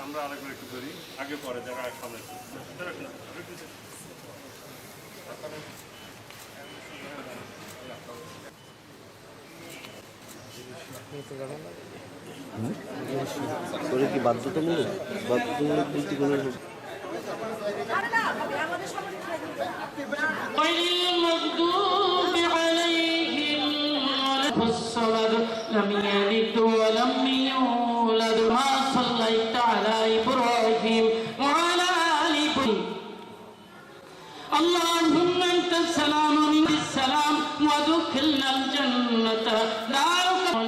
আমরা আরেকবার একটু করি আগে পরে দেখা সামনে করে কি বাধ্যতামূলক বাধ্যতামূলক বলতে কোনো غير المغضوب عليهم ولا الصمد لم يلد ولم يولد ما صليت على إبراهيم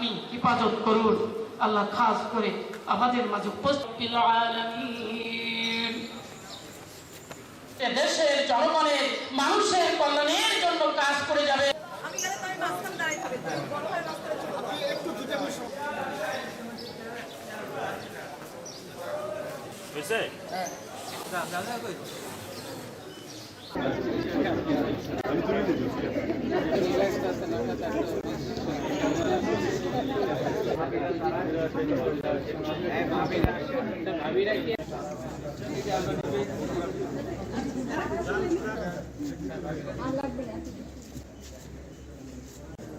আপনি হিফাজত করুন। আল্লাহ খাস করে আমাদের মাঝে উপস্থিত। এ দেশের জনগণের মানুষের কল্যাণের জন্য কাজ করে যাবে। আমি গেলে তো আমি মাঝখানে দাঁড়িয়ে থাকবে বড় ভাই মাঝখানে চলে যাবে। হয়েছে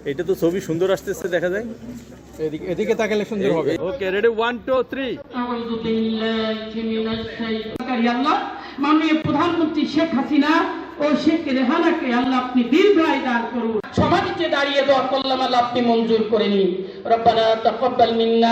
এটা তো ছবি সুন্দর আসতেছে দেখা যায়। এদিকে এদিকে তাকালে সুন্দর হবে। Okay ready one two three আউযু বিল্লাহি মিনাশ শাইতানির আল্লাহ মাননীয় প্রধানমন্ত্রী শেখ হাসিনা ও শেখ রেহানাকে আল্লাহ আপনি দীর্ঘায় দান করুন। সমাধিতে দাঁড়িয়ে দোয়া করলাম আল্লাহ আপনি মঞ্জুর করে নিন। রব্বানা তাকাব্বাল মিন্না